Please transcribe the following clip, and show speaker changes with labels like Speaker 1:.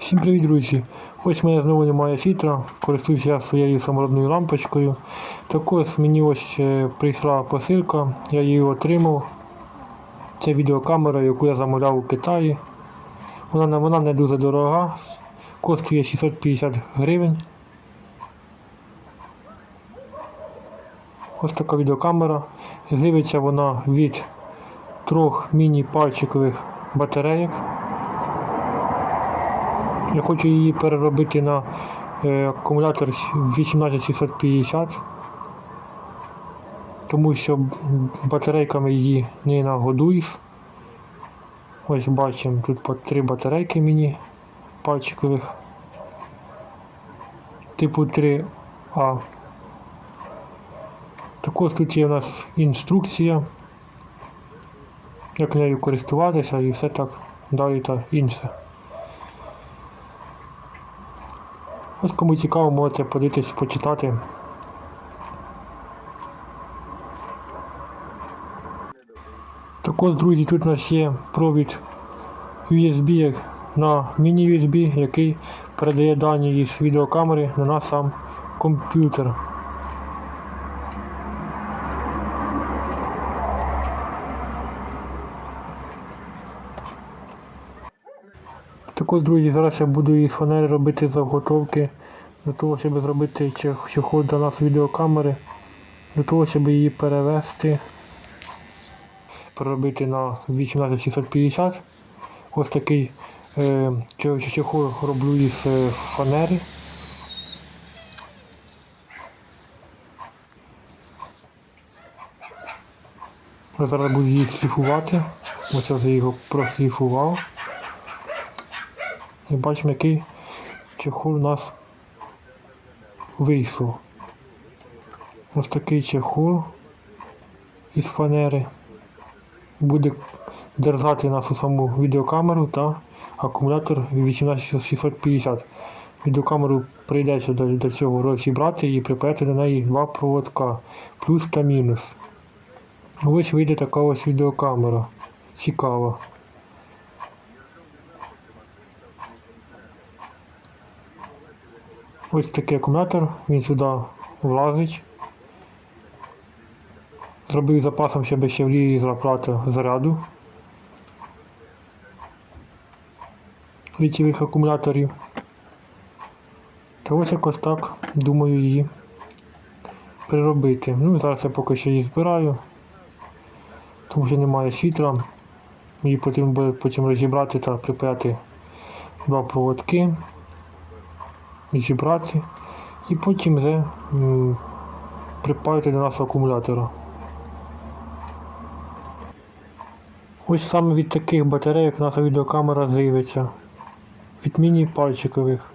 Speaker 1: Всім привіт, друзі! Ось в мене знову немає світла, користуюся своєю саморобною лампочкою. Також мені ось е, прийшла посилка, я її отримав. Це відеокамера, яку я замовляв у Китаї. Вона, вона не дуже дорога, коштує 650 гривень. Ось така відеокамера. Живиться вона від трьох міні-пальчикових батарейок. Я хочу її переробити на е, акумулятор 18650, тому що батарейками її не нагодуєш. Ось бачимо, тут по три батарейки міні пальчикових типу 3А. Також тут є у нас інструкція, як нею користуватися і все так далі та інше. Ось кому цікаво, можете подивитись, почитати. Також, друзі, тут у нас є провід USB на міні-USB, який передає дані із відеокамери на наш сам комп'ютер. Також, друзі, зараз я буду із фанери робити заготовки для того, щоб зробити чех- чехол для нас відеокамери, для того, щоб її перевести, переробити на 18650. Ось такий е, чехол роблю із е, фанери. Зараз буду її шліфувати. Ось я його прошліфував. І бачимо, який чехол у нас вийшов. Ось такий чехол із фанери буде держати нашу саму відеокамеру та акумулятор 18650. Відеокамеру прийдеться до, до цього розібрати і припаяти до неї два проводка плюс та мінус. Ось вийде така ось відеокамера. Цікава. Ось такий акумулятор, він сюди влазить. Зробив запасом, щоб ще вліз апарат заряду літівих акумуляторів. Та ось якось так думаю її переробити. Ну зараз я поки що її збираю, тому що немає світла. Її потрібно буде потім розібрати та припаяти два проводки зібрати і потім вже припаяти до нашого акумулятора. Ось саме від таких батарейок наша відеокамера з'явиться. Від міні-пальчикових.